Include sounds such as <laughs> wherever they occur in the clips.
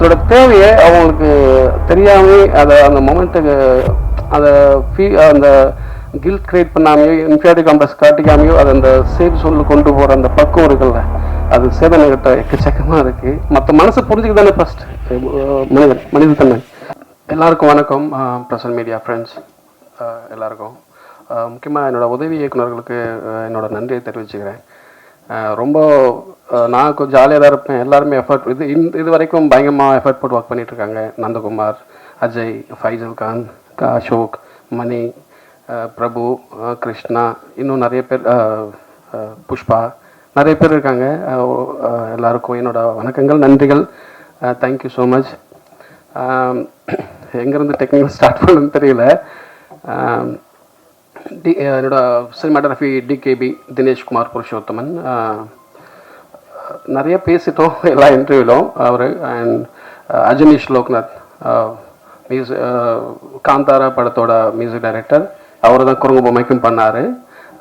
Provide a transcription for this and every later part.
ஒருத்தரோட தேவையை அவங்களுக்கு தெரியாமே அதை அந்த மொமெண்ட்டுக்கு அதை ஃபீ அந்த கில்ட் கிரியேட் பண்ணாமையோ இன்ஃபியாரிட்டி காம்ப்ளெக்ஸ் காட்டிக்காமையோ அதை அந்த சேஃப் சொல்லு கொண்டு போகிற அந்த பக்குவம் இருக்குல்ல அது சேதனைகிட்ட எக்கச்சக்கமாக இருக்குது மற்ற மனசை புரிஞ்சுக்க தானே ஃபஸ்ட் மனிதன் மனிதத்தன்மை. எல்லாருக்கும் வணக்கம். ப்ரெசன்ட் மீடியா ஃப்ரெண்ட்ஸ் எல்லாருக்கும். முக்கியமாக என்னோடய உதவி இயக்குனர்களுக்கு என்னோடய நன்றியை தெரிவிச்சுக்கிறேன். ரொம்ப நான் கொஞ்சம் ஜாலியாக தான் இருப்பேன். எல்லாருமே எஃபர்ட் இது இந்த இது வரைக்கும் பயங்கரமாக எஃபர்ட் போட்டு ஒர்க் பண்ணிகிட்ருக்காங்க இருக்காங்க. நந்தகுமார் அஜய் ஃபைசல் கான் அசோக் மணி பிரபு கிருஷ்ணா இன்னும் நிறைய பேர் புஷ்பா நிறைய பேர் இருக்காங்க. எல்லாருக்கும் என்னோட வணக்கங்கள் நன்றிகள். தேங்க்யூ ஸோ மச் எங்கேருந்து டெக்னிக்கல் ஸ்டார்ட் பண்ணணும்னு தெரியல. டி என்னோட சினிமாட்டோகிராஃபி டிகேபி தினேஷ்குமார் புருஷோத்தமன். நிறைய பேசிட்டோம் <laughs> எல்லா இன்டர்வியூலும் அவர் அண்ட் அஜனீஷ் லோக்நாத் மியூசிக் காந்தாரா படத்தோட மியூசிக் டைரக்டர் அவர் தான் குரங்கு பொம்மைக்கும் பண்ணார்.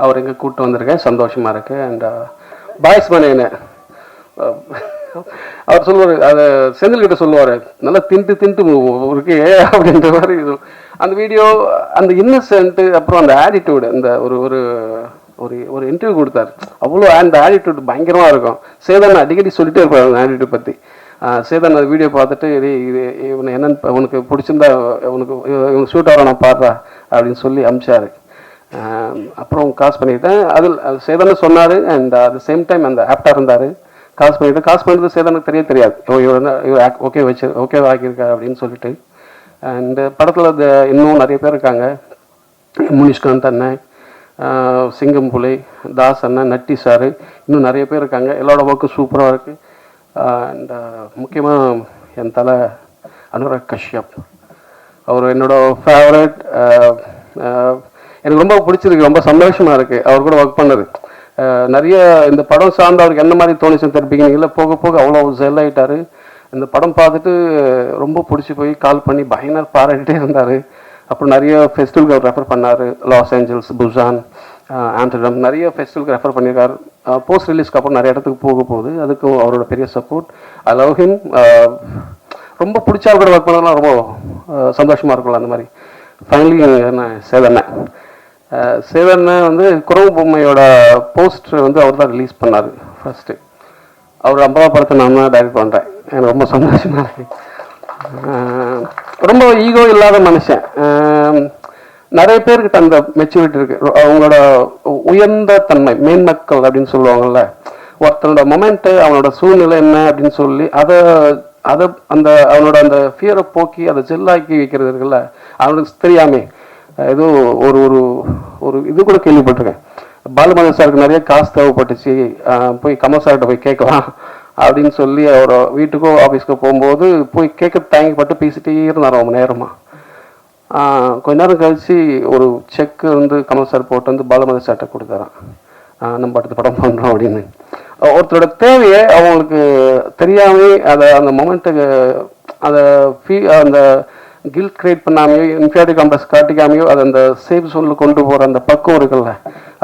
அவர் இங்கே கூப்பிட்டு வந்திருக்கேன். சந்தோஷமாக இருக்குது அண்ட் பாய்ஸ் பண்ணேன்னு அவர் சொல்லுவார் அதை செந்தில் கிட்ட சொல்லுவார் நல்லா தின்ட்டு தின்ட்டு இருக்கே அப்படின்ற மாதிரி இது. அந்த வீடியோ அந்த இன்னசென்ட்டு அப்புறம் அந்த ஆட்டிடியூடு இந்த ஒரு ஒரு ஒரு ஒரு இன்டர்வியூ கொடுத்தாரு. அவ்வளோ அந்த ஆட்டிடியூட் பயங்கரமாக இருக்கும். சேதன் அடிக்கடி சொல்லிட்டே இருப்பார் அந்த ஆட்டிடியூட் பற்றி சேதன் அந்த வீடியோ பார்த்துட்டு இது இது இவனை என்னென்னு உனக்கு பிடிச்சிருந்தா உனக்கு இவனுக்கு ஷூட் ஆகிற நான் பாடுறா அப்படின்னு சொல்லி அமிச்சாரு. ஆஹ் அப்புறம் காசு பண்ணிட்டேன். அதில் சேதனை சொன்னார் அண்ட் அட் சேம் டைம் அந்த ஆப்டாக இருந்தார். காசு பண்ணிட்டு காசு பண்ணுறது சேதனுக்கு தெரிய தெரியாது. இவன் இவர் இவர் ஓகே வச்சு ஓகே ஆக்கியிருக்கா அப்படின்னு சொல்லிட்டு. இந்த படத்தில் இன்னும் நிறைய பேர் இருக்காங்க. முனிஷ்காந்த் அண்ணன் சிங்கம் புலி தாஸ் அண்ணன் நட்டி சாரு இன்னும் நிறைய பேர் இருக்காங்க. எல்லாரோட ஒர்க்கும் சூப்பராக இருக்குது அண்ட் முக்கியமாக என் தலை அனுராக் கஷ்யப். அவர் என்னோட ஃபேவரட் எனக்கு ரொம்ப பிடிச்சிருக்கு ரொம்ப சந்தோஷமாக இருக்குது அவர் கூட ஒர்க் பண்ணது. நிறைய இந்த படம் சார்ந்து அவருக்கு என்ன மாதிரி தோணுச்சுன்னு தெரிவிக்கிறீங்களா போக போக அவ்வளோ செல் ஆகிட்டாரு இந்த படம் பார்த்துட்டு ரொம்ப பிடிச்சி போய் கால் பண்ணி பயங்கர பாராட்டிட்டே இருந்தார். அப்புறம் நிறைய ஃபெஸ்டிவலுக்கு ரெஃபர் பண்ணார். லாஸ் ஏஞ்சல்ஸ் புசான் ஆம்ஸ்டர்டம் நிறைய ஃபெஸ்டிவலுக்கு ரெஃபர் பண்ணியிருக்காரு. போஸ்ட் ரிலீஸ்க்கு அப்புறம் நிறைய இடத்துக்கு போக போகுது. அதுக்கும் அவரோட பெரிய சப்போர்ட் ஐ லவ் ஹிம் ரொம்ப பிடிச்சா கூட ஒர்க் பண்ணலாம் ரொம்ப சந்தோஷமாக இருக்கும்ல அந்த மாதிரி. ஃபைனலி என்ன சேதனை சிவன் வந்து குறவு பொம்மையோட போஸ்டர் வந்து அவர் தான் ரிலீஸ் பண்ணார் ஃபஸ்ட்டு அவர் ஐம்பதா படத்தை நான் தான் டைரக்ட் பண்ணுறேன் எனக்கு ரொம்ப சந்தோஷமாக இருக்குது ரொம்ப ஈகோ இல்லாத மனுஷன். நிறைய பேர்கிட்ட அந்த மெச்சூரிட்டி இருக்குது அவங்களோட உயர்ந்த தன்மை மேன்மக்கள் அப்படின்னு சொல்லுவாங்கள்ல ஒருத்தனோட மொமெண்ட்டு அவனோட சூழ்நிலை என்ன அப்படின்னு சொல்லி அதை அதை அந்த அவனோட அந்த ஃபியரை போக்கி அதை ஜெல்லாக்கி வைக்கிறது இருக்குல்ல அவனுக்கு தெரியாமே. ஏதோ ஒரு ஒரு ஒரு இது கூட கேள்விப்பட்டிருக்கேன். பாலுமணி சாருக்கு நிறைய காசு தேவைப்பட்டுச்சு. போய் கமல் சார்கிட்ட போய் கேட்கலாம் அப்படின்னு சொல்லி அவர் வீட்டுக்கோ ஆஃபீஸ்க்கோ போகும்போது போய் கேட்க தயங்கப்பட்டு பேசிட்டே இருந்தார் ரொம்ப நேரமாக கொஞ்ச நேரம் கழித்து ஒரு செக் வந்து கமல் சார் போட்டு வந்து பாலுமதி சார்கிட்ட கொடுத்தாராம். நம்ம அடுத்த படம் பண்ணுறோம் அப்படின்னு. ஒருத்தரோட தேவையை அவங்களுக்கு தெரியாமல் அதை அந்த மொமெண்ட்டுக்கு அதை ஃபீ அந்த கில்ட் கிரியேட் பண்ணாமையோ இன்ஃபியாரிட்டி காம்ப்ளெக்ஸ் காட்டிக்காமையோ அது அந்த சேஃப் சொல்லு கொண்டு போகிற அந்த பக்கம் இருக்குல்ல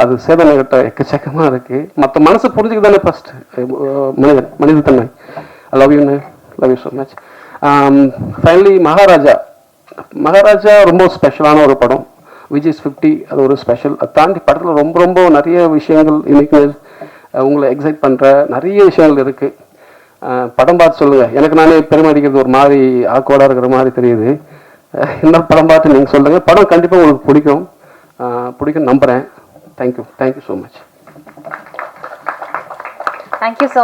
அது சேதனைகிட்ட எக்கச்சக்கமாக இருக்குது மற்ற மனசை புரிஞ்சுக்க தானே ஃபஸ்ட்டு மனிதன் மனிதத்தன்மை. Love you love you so much finally Maharaja. Maharaja ரொம்ப ஸ்பெஷலான ஒரு படம். விஜய்ஸ் ஃபிஃப்டி அது ஒரு ஸ்பெஷல் அதை தாண்டி படத்தில் ரொம்ப ரொம்ப நிறைய விஷயங்கள் இன்னைக்கு உங்களை எக்ஸைட் பண்ணுற நிறைய விஷயங்கள் இருக்குது படம் பார்த்து சொல்லுங்கள் எனக்கு நானே பெருமை அடிக்கிறது ஒரு மாதிரி ஆக்கோடாக இருக்கிற மாதிரி தெரியுது. என்ன படம் பார்த்து நீங்கள் சொல்லுங்கள் படம் கண்டிப்பாக உங்களுக்கு பிடிக்கும். பிடிக்கும் நம்புகிறேன் thank you thank you so much thank you so